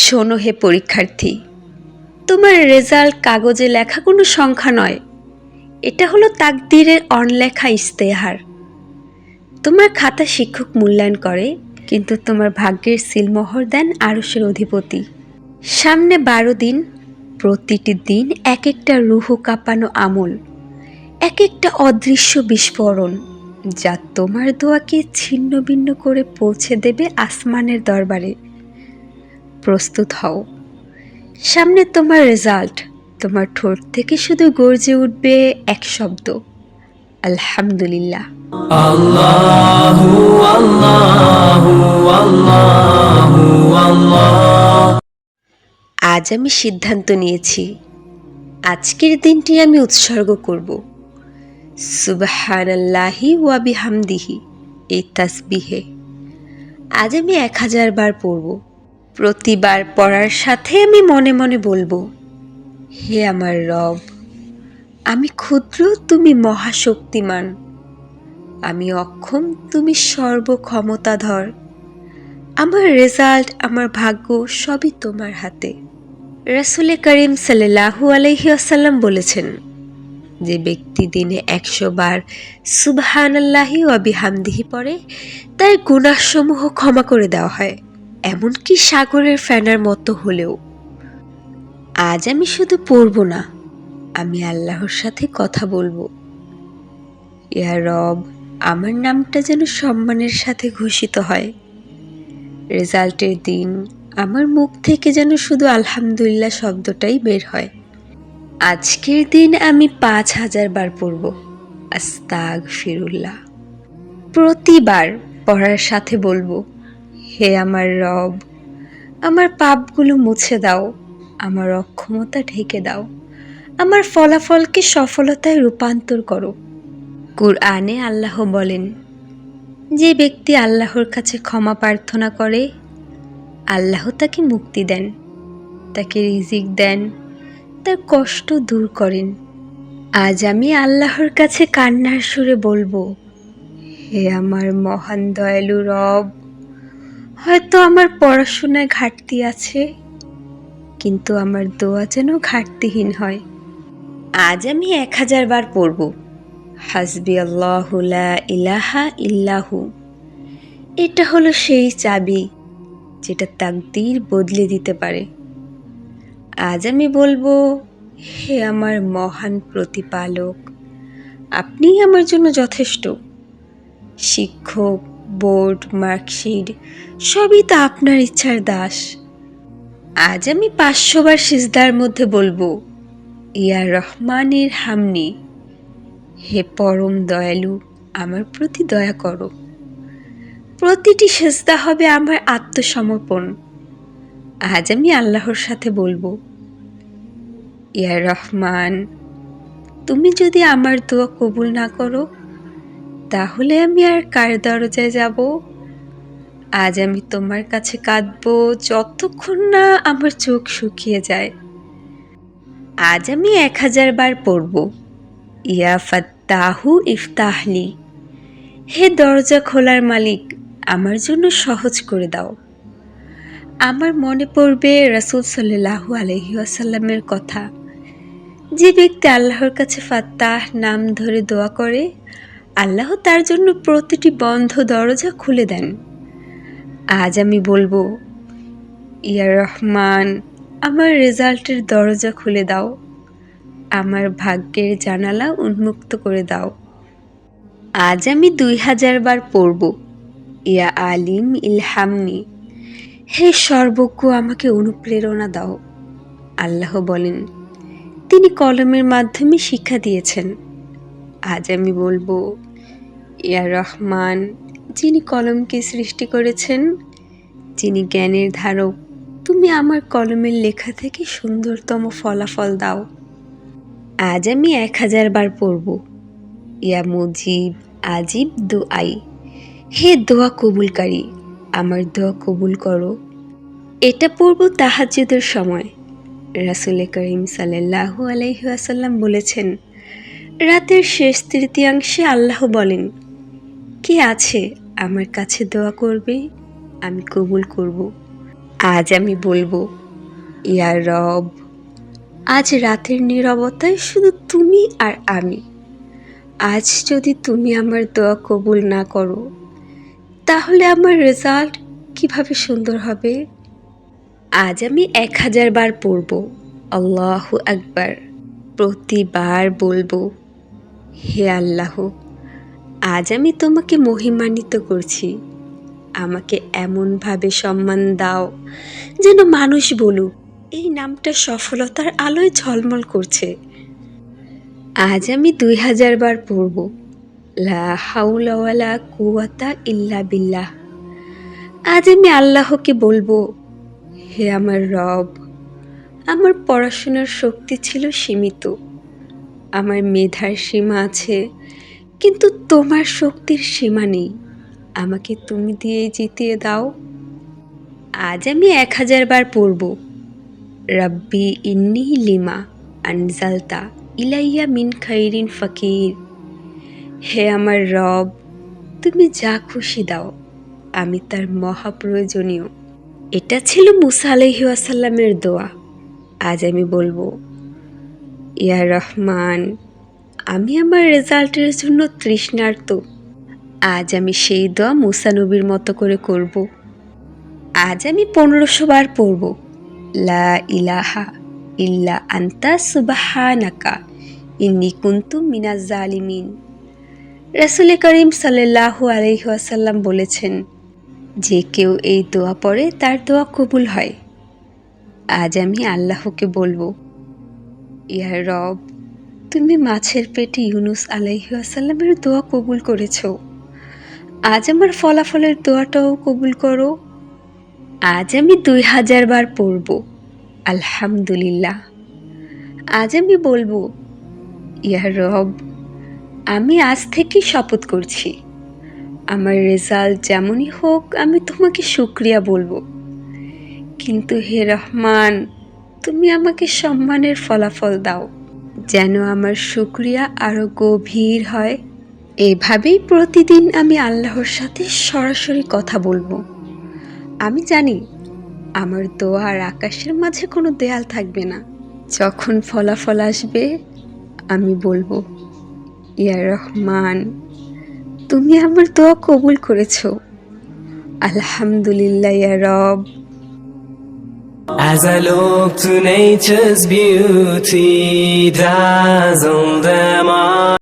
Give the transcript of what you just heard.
শোনো হে পরীক্ষার্থী, তোমার রেজাল্ট কাগজে লেখা কোনো সংখ্যা নয়। এটা হলো তাকদিরের অনলেখা ইস্তেহার তোমার খাতা শিক্ষক মূল্যায়ন করে, কিন্তু তোমার ভাগ্যের সিলমোহর দেন আরসের অধিপতি। সামনে বারো দিন, প্রতিটি দিন এক একটা রুহ কাঁপানো আমল এক একটা অদৃশ্য বিস্ফোরণ, যা তোমার দোয়াকে ছিন্ন ভিন্ন করে পৌঁছে দেবে আসমানের দরবারে। প্রস্তুত হও। সামনে তোমার রেজাল্ট তোমার ঠোঁট থেকে শুধু গর্জে উঠবে এক শব্দ। আলহামদুলিল্লাহ। আজ আমি সিদ্ধান্ত নিয়েছি। আজকের দিনটি আমি উৎসর্গ করব। সুবহানাল্লাহি ওয়াবি হামদিহি এই তাসবিহে। আজ আমি এক হাজার বার পড়ব। প্রতিবার পড়ার সাথে আমি মনে মনে বলব, হে আমার রব, আমি ক্ষুদ্র, তুমি মহাশক্তিমান। আমি অক্ষম, তুমি সর্বক্ষমতাধর। আমার রেজাল্ট, আমার ভাগ্য সবই তোমার হাতে। রাসুলে করিম সাল্লাহু আলহি আসাল্লাম বলেছেন, যে ব্যক্তি দিনে একশো বার সুবহানাল্লাহি অবিহামদিহি পড়ে, তার গুণাসমূহ ক্ষমা করে দেওয়া হয়। এমনকি সাগরের ফ্যানার মতো হলেও। আজ আমি শুধু পড়ব না, আমি আল্লাহর সাথে কথা বলব। ইয়া রব, আমার নামটা যেন সম্মানের সাথে ঘোষিত হয়। রেজাল্টের দিন আমার মুখ থেকে যেন শুধু আলহামদুলিল্লাহ শব্দটাই বের হয়। আজকের দিন আমি পাঁচ হাজার বার পড়ব। আস্তাগ ফিরুল্লাহ প্রতিবার পড়ার সাথে বলব হে আমার রব, আমার পাপগুলো মুছে দাও, আমার অক্ষমতা ঢেকে দাও, আমার ফলাফলকে সফলতায় রূপান্তর করো। কুরআনে আল্লাহ বলেন, যে ব্যক্তি আল্লাহর কাছে ক্ষমা প্রার্থনা করে, আল্লাহ তাকে মুক্তি দেন, তাকে রিজিক দেন, তার কষ্ট দূর করেন। আজ আমি আল্লাহর কাছে কান্নার সুরে বলব, হে আমার মহান দয়ালু রব হয়তো আমার পড়াশোনায় ঘাটতি আছে, কিন্তু আমার দোয়া যেন ঘাটতিহীন হয়। আজ আমি এক হাজার বার পড়ব। হাসবি আল্লাহ লা ইলাহা ইল্লাহু। এটা হলো সেই চাবি যেটা তাকদির বদলে দিতে পারে। আজ আমি বলব, হে আমার মহান প্রতিপালক, আপনিই আমার জন্য যথেষ্ট। শিক্ষক বোর্ড, মার্কশিট, সবই তো আপনার ইচ্ছার দাস। আজ আমি পাঁচশো বার সিজদার মধ্যে বলব, ইয়া রহমানের হামনি, হে পরম দয়ালু, আমার প্রতি দয়া করো। প্রতিটি সেজদা হবে আমার আত্মসমর্পণ। আজ আমি আল্লাহর সাথে বলব, ইয়া রহমান, তুমি যদি আমার দোয়া কবুল না করো তাহলে আমি আর কার দরজায় যাব? আজ আমি তোমার কাছে কাঁদবো যতক্ষণ না আমার চোখ শুকিয়ে যায়। আজ আমি এক হাজার বার পড়ব। ইয়া ফাত্তাহু ইফতাহলি। হে দরজা খোলার মালিক, আমার জন্য সহজ করে দাও। আমার মনে পড়বে রাসুল সাল্লাহু আলহি আসাল্লামের কথা। যে ব্যক্তি আল্লাহর কাছে ফাত্তাহ নাম ধরে দোয়া করে আল্লাহ তার জন্য প্রতিটি বন্ধ দরজা খুলে দেন। আজ আমি বলব, ইয়া রহমান, আমার রেজাল্টের দরজা খুলে দাও। আমার ভাগ্যের জানালা উন্মুক্ত করে দাও। আজ আমি দুই হাজার বার পড়ব, ইয়া আলিম ইলহামনি, হে সর্বজ্ঞ আমাকে অনুপ্রেরণা দাও। আল্লাহ বলেন, তিনি কলমের মাধ্যমে শিক্ষা দিয়েছেন। আজ আমি বলব, ইয়া রহমান, যিনি কলমকে সৃষ্টি করেছেন, যিনি জ্ঞানের ধারক, তুমি আমার কলমের লেখা থেকে সুন্দরতম ফলাফল দাও। আজ আমি এক হাজার বার পড়ব, ইয়া মুজিব, আজিব দুআই। হে দোয়া কবুলকারী, আমার দোয়া কবুল করো। এটা পড়ব তাহাজ্জুদের সময়। রাসুল করিম সাল্লাহু আলহিহাসাল্লাম বলেছেন রাতের শেষ তৃতীয়াংশে আল্লাহ বলেন, কে আছে আমার কাছে দোয়া করবে? আমি কবুল করব। আজ আমি বলব, ইয়া রব, আজ রাতের নীরবতায় শুধু তুমি আর আমি। আজ যদি তুমি আমার দোয়া কবুল না করো, তাহলে আমার রেজাল্ট কীভাবে সুন্দর হবে? আজ আমি এক হাজার বার পড়ব, আল্লাহ আকবার, প্রতিবার বলব হে আল্লাহ, আজ আমি তোমাকে মহিমান্বিত করছি। আমাকে এমনভাবে সম্মান দাও যেন মানুষ বলুক, এই নামটা সফলতার আলোয় ঝলমল করছে। আজ আমি দুই হাজার বার পড়ব, লা হাউলা ওয়ালা কুয়াতা ইল্লা বিল্লাহ। আজ আমি আল্লাহকে বলব, হে আমার রব, আমার পড়াশোনার শক্তি ছিল সীমিত। আমার মেধার সীমা আছে, কিন্তু তোমার শক্তির সীমা নেই। আমাকে তুমি দিয়ে জিতিয়ে দাও। আজ আমি এক হাজার বার পড়ব। রাব্বি ইন্নি লিমা আনজালতা ইলাইয়া মিন খাইরিন ফকির। হে আমার রব, তুমি যা খুশি দাও, আমি তার মহাপ্রয়োজনীয়। এটা ছিল মুসা আলহিউসাল্লামের দোয়া। আজ আমি বলব ইয়া রহমান, আমি আমার রেজাল্টের জন্য তৃষ্ণার্ত। আজ আমি সেই দোয়া মুসা নবীর মতো করে করব। আজ আমি পনেরোশো বার পড়ব, লা ইলাহা ইল্লা আন্তা সুবাহানাকা ইন্নি কুন্তু মিনাজ জালিমিন। রসুল করিম সাল্লাহু আলহিহাসাল্লাম বলেছেন, যে কেউ এই দোয়া পড়ে তার দোয়া কবুল হয়। আজ আমি আল্লাহকে বলব ইয়া রব, তুমি মাছের পেটে ইউনুস আলাইহাসাল্লামের দোয়া কবুল করেছ। আজ আমার ফলাফলের দোয়াটাও কবুল করো। আজ আমি দুই হাজার বার পড়ব, আলহামদুলিল্লাহ। আজ আমি বলব, ইয়া রব, আমি আজ থেকে শপথ করছি। আমার রেজাল্ট যেমনই হোক, আমি তোমাকে শুক্রিয়া বলব। কিন্তু হে রহমান তুমি আমাকে সম্মানের ফলাফল দাও। যেন আমার শুক্রিয়া আরও গভীর হয়। এভাবেই প্রতিদিন আমি আল্লাহর সাথে সরাসরি কথা বলব। আমি জানি, আমার দোয়া আর আকাশের মাঝে কোনো দেয়াল থাকবে না। যখন ফলাফল আসবে, আমি বলব, ইয়া রহমান, তুমি আমার দোয়া কবুল করেছ। আলহামদুলিল্লাহ, ইয়া রব। As I look to nature's beauty, dazzle them all.